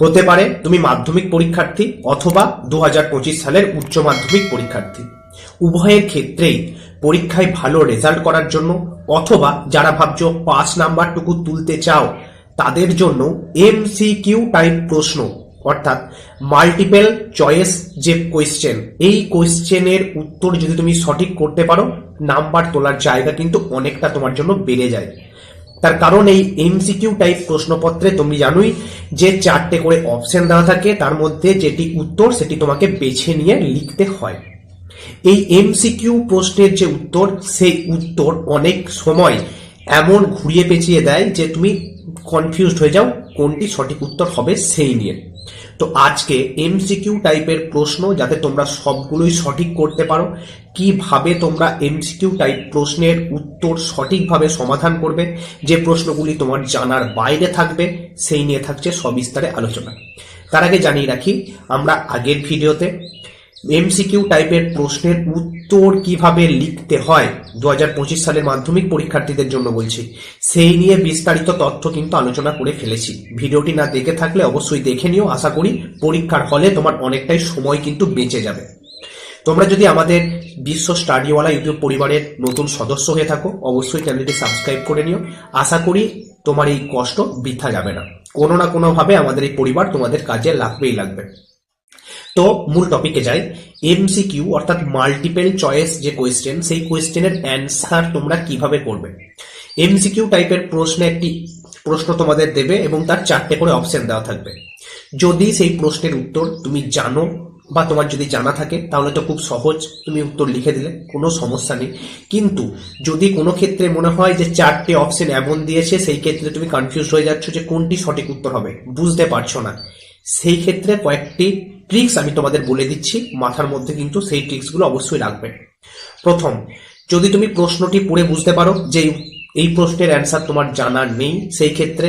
হতে পারে তুমি মাধ্যমিক পরীক্ষার্থী অথবা দু হাজার পঁচিশ সালের উচ্চ মাধ্যমিক পরীক্ষার্থী। উভয়ের ক্ষেত্রেই পরীক্ষায় ভালো রেজাল্ট করার জন্য অথবা যারা ভাবছ পাস নাম্বারটুকু তুলতে চাও, তাদের জন্য এমসিকিউ টাইপ প্রশ্ন, অর্থাৎ মাল্টিপেল চয়েস যে কোয়েশ্চেন এই কোয়েশ্চেনের উত্তর যদি তুমি সঠিক করতে পারো, নাম্বার তোলার জায়গা কিন্তু অনেকটা তোমার জন্য বেড়ে যায়। তার কারণ এই এমসিকিউ টাইপ প্রশ্নপত্রে তুমি জানোই যে চারটে করে অপশন দেওয়া থাকে, তার মধ্যে যেটি উত্তর সেটি তোমাকে বেছে নিয়ে লিখতে হয়। এই এমসিকিউ প্রশ্নের যে উত্তর, সেই উত্তর অনেক সময় এমন ঘুরিয়ে পেঁচিয়ে দেয় যে তুমি কনফিউজড হয়ে যাও কোনটি সঠিক উত্তর হবে সেই নিয়ে। তো আজকে এমসিকিউ টাইপের প্রশ্ন যাতে তোমরা সবগুলোই সঠিক করতে পারো, কীভাবে তোমরা এমসিকিউ টাইপ প্রশ্নের উত্তর সঠিকভাবে সমাধান করবে, যে প্রশ্নগুলি তোমার জানার বাইরে থাকবে, সেই নিয়ে থাকছে সবিস্তারে আলোচনা। তার আগে জানিয়ে রাখি, আমরা আগের ভিডিওতে এমসিকিউ টাইপের প্রশ্নের উত্তর কীভাবে লিখতে হয়? দু হাজার পঁচিশ সালের মাধ্যমিক পরীক্ষার্থীদের জন্য বলছি। সেই নিয়ে বিস্তারিত তথ্য কিন্তু আলোচনা করে ফেলেছি। ভিডিওটি না দেখে থাকলে অবশ্যই দেখে নিও। আশা করি পরীক্ষার হলে তোমার অনেকটাই সময় কিন্তু বেঁচে যাবে। তোমরা যদি আমাদের বিশ্ব স্টাডিওয়ালা ইউটিউব পরিবারের নতুন সদস্য হয়ে থাকো, অবশ্যই চ্যানেলটি সাবস্ক্রাইব করে নিও। আশা করি তোমার এই কষ্ট বৃথা যাবে না। কোনো না কোনোভাবে আমাদের এই পরিবার তোমাদের কাজে লাগবেই লাগবে। তো মূল টপিকে যাই। এমসিকিউ অর্থাৎ মাল্টিপল চয়েস যে কোয়েশ্চেন সেই কোয়েশ্চেনের অ্যান্সার তোমরা কীভাবে করবে? এমসিকিউ টাইপের প্রশ্নে একটি প্রশ্ন তোমাদের দেবে এবং তার চারটে করে অপশন দেওয়া থাকবে। যদি সেই প্রশ্নের উত্তর তুমি জানো বা তোমার যদি জানা থাকে, তাহলে তো খুব সহজ, তুমি উত্তর লিখে দিলে, কোনো সমস্যা নেই। কিন্তু যদি কোনো ক্ষেত্রে মনে হয় যে চারটে অপশন এমন দিয়েছে, সেই ক্ষেত্রে তুমি কনফিউজ হয়ে যাচ্ছ যে কোনটি সঠিক উত্তর হবে, বুঝতে পারছ না। সেই ক্ষেত্রে কয়েকটি ট্রিক্স আমি তোমাদের বলে দিচ্ছি, মাথার মধ্যে কিন্তু সেই ট্রিক্সগুলো অবশ্যই রাখবে। প্রথম, যদি তুমি প্রশ্নটি পড়ে বুঝতে পারো যে এই প্রশ্নের অ্যান্সার তোমার জানা নেই, সেই ক্ষেত্রে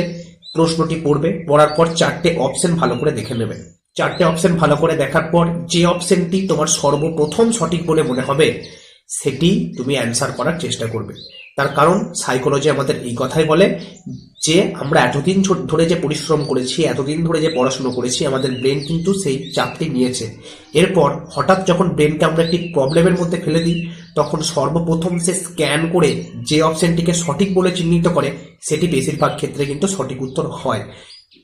প্রশ্নটি পড়বে, পড়ার পর চারটে অপশন ভালো করে দেখে নেবে। চারটে অপশন ভালো করে দেখার পর যে অপশনটি তোমার সর্বপ্রথম সঠিক বলে মনে হবে, সেটি তুমি অ্যান্সার করার চেষ্টা করবে। তার কারণ সাইকোলজি আমাদের এই কথাই বলে যে আমরা এতদিন ধরে যে পরিশ্রম করেছি, এতদিন ধরে যে পড়াশুনো করেছি, আমাদের ব্রেন কিন্তু সেই চাপটি নিয়েছে। এরপর হঠাৎ যখন ব্রেনকে আমরা একটি প্রবলেমের মধ্যে ফেলে দিই, তখন সর্বপ্রথম সে স্ক্যান করে যে অপশনটিকে সঠিক বলে চিহ্নিত করে, সেটি বেশিরভাগ ক্ষেত্রে কিন্তু সঠিক উত্তর হয়।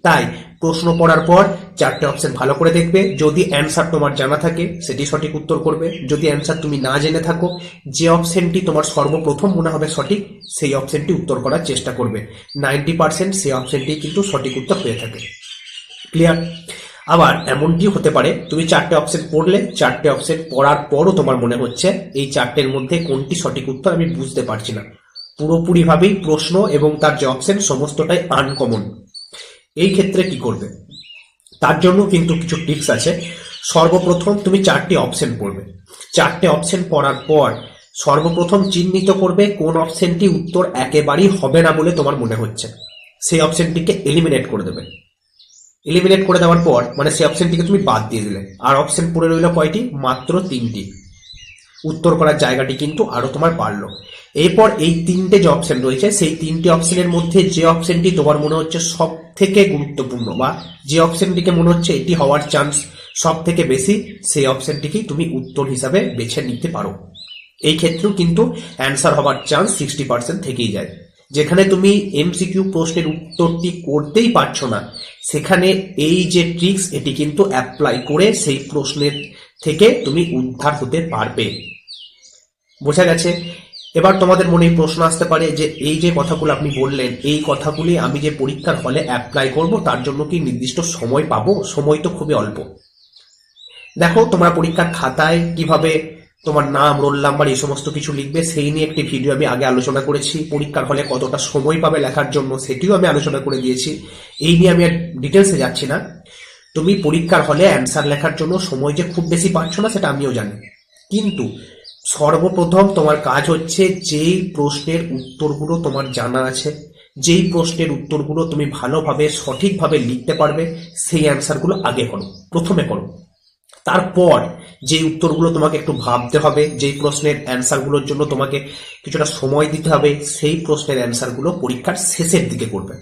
তাই প্রশ্ন পড়ার পর চারটে অপশন ভালো করে দেখবে। যদি অ্যান্সার তোমার জানা থাকে, সেটি সঠিক উত্তর করবে। যদি অ্যান্সার তুমি না জেনে থাকো, যে অপশনটি তোমার সর্বপ্রথম মনে হবে সঠিক, সেই অপশনটি উত্তর করার চেষ্টা করবে। নাইনটি পার্সেন্ট সেই অপশনটি কিন্তু সঠিক উত্তর হয়ে থাকে। ক্লিয়ার আবার এমনটি হতে পারে, তুমি চারটে অপশন পড়লে, চারটে অপশন পড়ার পরও তোমার মনে হচ্ছে, এই চারটের মধ্যে কোনটি সঠিক উত্তর আমি বুঝতে পারছি না। পুরোপুরিভাবেই প্রশ্ন এবং তার যে অপশন সমস্তটাই আনকমন এই ক্ষেত্রে কি করবে? তার জন্য কিন্তু কিছু টিপস আছে। সর্বপ্রথম তুমি চারটি অপশন পড়বে। চারটে অপশন পড়ার পর সর্বপ্রথম চিহ্নিত করবে কোন অপশনটি উত্তর একেবারেই হবে না বলে তোমার মনে হচ্ছে। সেই অপশনটিকে এলিমিনেট করে দেবে। এলিমিনেট করে দেওয়ার পর মানে সেই অপশনটিকে তুমি বাদ দিয়ে দিলে। আর অপশন পড়ে রইল কয়টি? মাত্র তিনটি। উত্তর করার জায়গাটি কিন্তু আরও তোমার বাড়লো। এরপর এই তিনটে যে অপশন রয়েছে, সেই তিনটে অপশনের মধ্যে যে অপশনটি তোমার মনে হচ্ছে সব থেকে গুরুত্বপূর্ণ বা যে অপশনটিকে মনে হচ্ছে এটি হওয়ার চান্স সব থেকে বেশি, সেই অপশনটিকেই তুমি উত্তর হিসাবে বেছে নিতে পারো। এই ক্ষেত্রেও কিন্তু অ্যান্সার হওয়ার চান্স সিক্সটি পার্সেন্ট থেকেই যায়। যেখানে তুমি এমসিকিউ প্রশ্নের উত্তরটি করতেই পারছ না, সেখানে এই যে ট্রিক্স এটি কিন্তু অ্যাপ্লাই করে সেই প্রশ্নের থেকে তুমি উদ্ধার হতে পারবে। বোঝা গেছে? এবার তোমাদের মনে প্রশ্ন আসতে পারে যে এই যে কথাগুলো আপনি বললেন, এই কথাগুলি আমি যে পরীক্ষার হলে অ্যাপ্লাই করব, তার জন্য কি নির্দিষ্ট সময় পাবো? সময় তো খুবই অল্প। দেখো, তোমরা পরীক্ষার খাতায় কীভাবে তোমার নাম রোল নাম্বার এই সমস্ত কিছু লিখবে, সেই নিয়ে একটি ভিডিও আমি আগে আলোচনা করেছি। পরীক্ষার হলে কতটা সময় পাবে লেখার জন্য, সেটিও আমি আলোচনা করে দিয়েছি। এই নিয়ে আমি আর ডিটেলসে যাচ্ছি না। তুমি পরীক্ষার হলে অ্যান্সার লেখার জন্য সময় যে খুব বেশি পাচ্ছ না, সেটা আমিও জানি। কিন্তু সর্বপ্রথম তোমার কাজ হচ্ছে যেই প্রশ্নের উত্তরগুলো তোমার জানা আছে, যেই প্রশ্নের উত্তরগুলো তুমি ভালোভাবে, সঠিকভাবে লিখতে পারবে, সেই অ্যান্সারগুলো আগে করো, প্রথমে করো। তারপর যে উত্তরগুলো তোমাকে একটু ভাবতে হবে, যেই প্রশ্নের অ্যান্সারগুলোর জন্য তোমাকে কিছুটা সময় দিতে হবে, সেই প্রশ্নের অ্যান্সারগুলো পরীক্ষার শেষের দিকে করবে।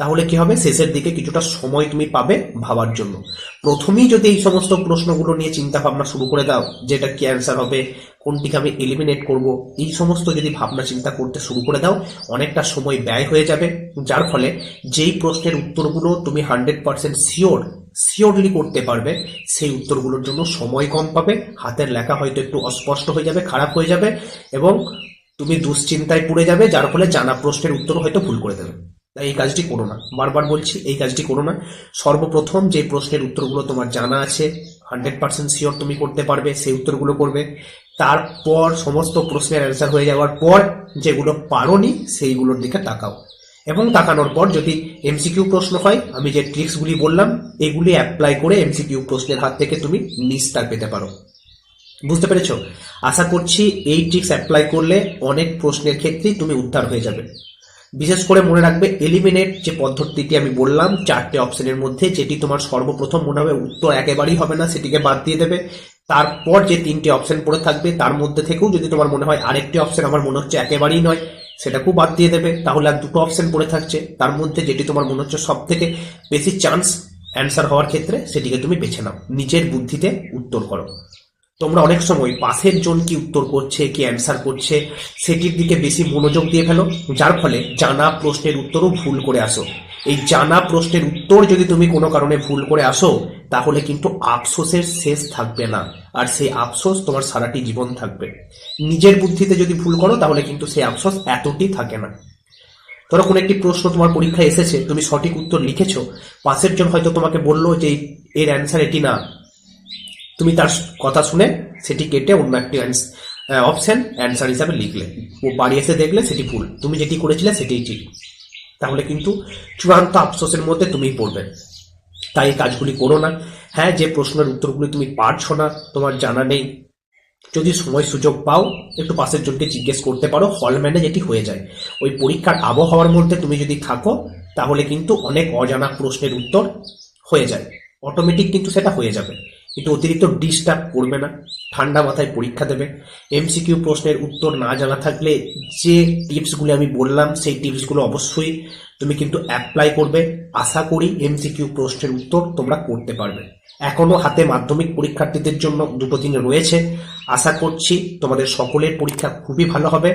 তাহলে কি হবে? শেষের দিকে কিছুটা সময় তুমি পাবে ভাবার জন্য। প্রথমেই যদি এই সমস্ত প্রশ্নগুলো নিয়ে চিন্তা ভাবনা শুরু করে দাও, যেটা কি অ্যান্সার হবে কোনটিকে আমি এলিমিনেট করব, এই সমস্ত যদি ভাবনা চিন্তা করতে শুরু করে দাও, অনেকটা সময় ব্যয় হয়ে যাবে। যার ফলে যেই প্রশ্নের উত্তরগুলো তুমি হান্ড্রেড পার্সেন্ট শিওর শিওরলি করতে পারবে, সেই উত্তরগুলোর জন্য সময় কম পাবে, হাতের লেখা হয়তো একটু অস্পষ্ট হয়ে যাবে, খারাপ হয়ে যাবে এবং তুমি দুশ্চিন্তায় পড়ে যাবে, যার ফলে জানা প্রশ্নের উত্তর হয়তো ভুল করে দেবে। তাই এই কাজটি করো না। বারবার বলছি, এই কাজটি করো না। সর্বপ্রথম যে প্রশ্নের উত্তরগুলো তোমার জানা আছে হান্ড্রেড পার্সেন্ট শিওর তুমি করতে পারবে, সেই উত্তরগুলো করবে। তারপর সমস্ত প্রশ্নের অ্যান্সার হয়ে যাওয়ার পর যেগুলো পারোনি, সেইগুলোর দিকে তাকাও। এবং তাকানোর পর যদি এমসিকিউ প্রশ্ন হয়, আমি যে ট্রিক্সগুলি বললাম, এগুলি অ্যাপ্লাই করে এমসিকিউ প্রশ্নের হাত থেকে তুমি নিস্তার পেতে পারো। বুঝতে পেরেছ? আশা করছি এই ট্রিক্স অ্যাপ্লাই করলে অনেক প্রশ্নের ক্ষেত্রেই তুমি উদ্ধার হয়ে যাবে। বিশেষ করে মনে রাখবে এলিমিনেট যে পদ্ধতিটি আমি বললাম, চারটে অপশনের মধ্যে যেটি তোমার সর্বপ্রথম মনে হবে উত্তর একেবারেই হবে না, সেটিকে বাদ দিয়ে দেবে। তারপর যে তিনটে অপশন পড়ে থাকবে, তার মধ্যে থেকেও যদি তোমার মনে হয় আরেকটি অপশন আমার মনে হচ্ছে একেবারেই নয়, সেটাকেও বাদ দিয়ে দেবে। তাহলে আর দুটো অপশন পড়ে থাকছে। তার মধ্যে যেটি তোমার মনে হচ্ছে সব থেকে বেশি চান্স অ্যান্সার হওয়ার ক্ষেত্রে, সেটিকে তুমি বেছে নাও। নিজের বুদ্ধিতে উত্তর করো। তোমরা অনেক সময় পাশের জন কি উত্তর করছে, কি অ্যান্সার করছে, সেটির দিকে বেশি মনোযোগ দিয়ে ফেলো, যার ফলে জানা প্রশ্নের উত্তরও ভুল করে আসো। এই জানা প্রশ্নের উত্তর যদি তুমি কোনো কারণে ভুল করে আসো, তাহলে কিন্তু আফসোসের শেষ থাকবে না। আর সেই আফসোস তোমার সারাটি জীবন থাকবে। নিজের বুদ্ধিতে যদি ভুল করো, তাহলে কিন্তু সেই আফসোস এতটি থাকে না। ধরো কোনো একটি প্রশ্ন তোমার পরীক্ষায় এসেছে, তুমি সঠিক উত্তর লিখেছো, পাশের জন হয়তো তোমাকে বলল যে এর অ্যান্সার এটি না। তুমি তার কথা শুনে সেটি কেটে অন্য একটি অপশন অ্যান্সার হিসাবে লিখলে। ও বাড়ি এসে দেখলে সেটি ভুল। তুমি যেটি করেছিলে সেটিই ঠিক। তাহলে কিন্তু চূড়ান্ত আফসোসের মধ্যে তুমি পড়বে। তাই এই কাজগুলি করো না। হ্যাঁ যে প্রশ্নের উত্তরগুলি তুমি পারছ না, তোমার জানা নেই। যদি সময় সুযোগ পাও, একটু পাশের জনকে জিজ্ঞেস করতে পারো হল হলম্যানে যেটি হয়ে যায়। ওই পরীক্ষার আবহাওয়ার মধ্যে তুমি যদি থাকো, তাহলে কিন্তু অনেক অজানা প্রশ্নের উত্তর হয়ে যায়। অটোমেটিক কিন্তু সেটা হয়ে যাবে। কিন্তু অতিরিক্ত ডিস্টার্ব করবে না। ঠান্ডা মাথায় পরীক্ষা দেবে। এমসিকিউ প্রশ্নের উত্তর না জানা থাকলে যে টিপসগুলি আমি বললাম, সেই টিপসগুলো অবশ্যই তুমি কিন্তু অ্যাপ্লাই করবে। আশা করি এমসিকিউ প্রশ্নের উত্তর তোমরা করতে পারবে। এখনও হাতে মাধ্যমিক পরীক্ষার্থীদের জন্য দুটো দিন রয়েছে। আশা করছি তোমাদের সকলের পরীক্ষা খুবই ভালো হবে।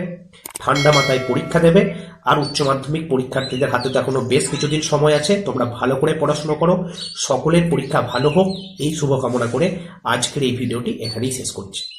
ঠান্ডা মাথায় পরীক্ষা দেবে। আর উচ্চ মাধ্যমিক পরীক্ষার্থীদের হাতে তো এখনও বেশ কিছুদিন সময় আছে। তোমরা ভালো করে পড়াশুনো করো। সকলের পরীক্ষা ভালো হোক। এই শুভকামনা করে আজকের এই ভিডিওটি এখানেই শেষ করছি।